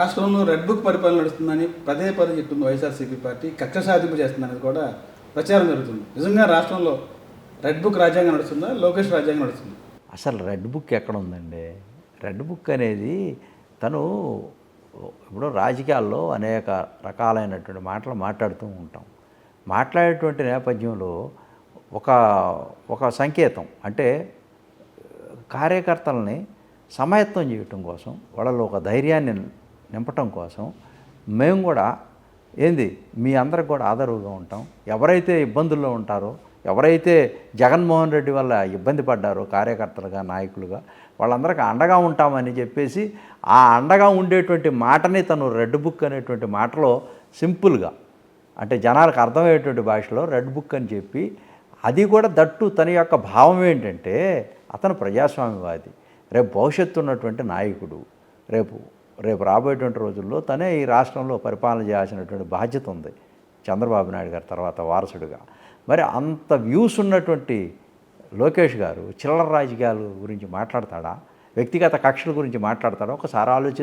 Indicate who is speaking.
Speaker 1: రాష్ట్రంలో red book పరిపాలన నడుస్తుందని పదే పదే చెప్తుంది వైఎస్ఆర్సీపీ పార్టీ కక్ష సాధింపు చేస్తుందనేది కూడా ప్రచారం జరుగుతుంది. నిజంగా రాష్ట్రంలో రెడ్ బుక్ రాజ్యాంగం నడుస్తుందా? లోకేష్ రాజ్యాంగం నడుస్తుంది?
Speaker 2: అసలు రెడ్ బుక్ ఎక్కడ ఉందండి? రెడ్ బుక్ అనేది తను ఇప్పుడు రాజకీయాల్లో అనేక రకాలైనటువంటి మాటలు మాట్లాడుతూ ఉంటాం. మాట్లాడేటువంటి నేపథ్యంలో ఒక ఒక సంకేతం అంటే కార్యకర్తలని సమాయత్తం చేయటం కోసం వాళ్ళలో ఒక ధైర్యాన్ని నింపటం కోసం మేము కూడా ఏంది మీ అందరికి కూడా ఆదరువుగా ఉంటాం. ఎవరైతే ఇబ్బందుల్లో ఉంటారో ఎవరైతే జగన్మోహన్ రెడ్డి వల్ల ఇబ్బంది పడ్డారో కార్యకర్తలుగా నాయకులుగా వాళ్ళందరికీ అండగా ఉంటామని చెప్పేసి ఆ అండగా ఉండేటువంటి మాటని తను రెడ్ బుక్ అనేటువంటి మాటలో సింపుల్గా అంటే జనాలకు అర్థమయ్యేటువంటి భాషలో రెడ్ బుక్ అని చెప్పి అది కూడా దట్టు తన యొక్క భావం ఏంటంటే అతను ప్రజాస్వామ్యవాది. రేపు భవిష్యత్తు ఉన్నటువంటి నాయకుడు రేపు రేపు రాబోయేటువంటి రోజుల్లో తనే ఈ రాష్ట్రంలో పరిపాలన చేయాల్సినటువంటి బాధ్యత ఉంది చంద్రబాబు నాయుడు గారి తర్వాత వారసుడిగా. మరి అంత వ్యూస్ ఉన్నటువంటి లోకేష్ గారు చిల్లర రాజకీయాల గురించి మాట్లాడతాడా? వ్యక్తిగత కక్షల గురించి మాట్లాడతాడా? ఒకసారి ఆలోచి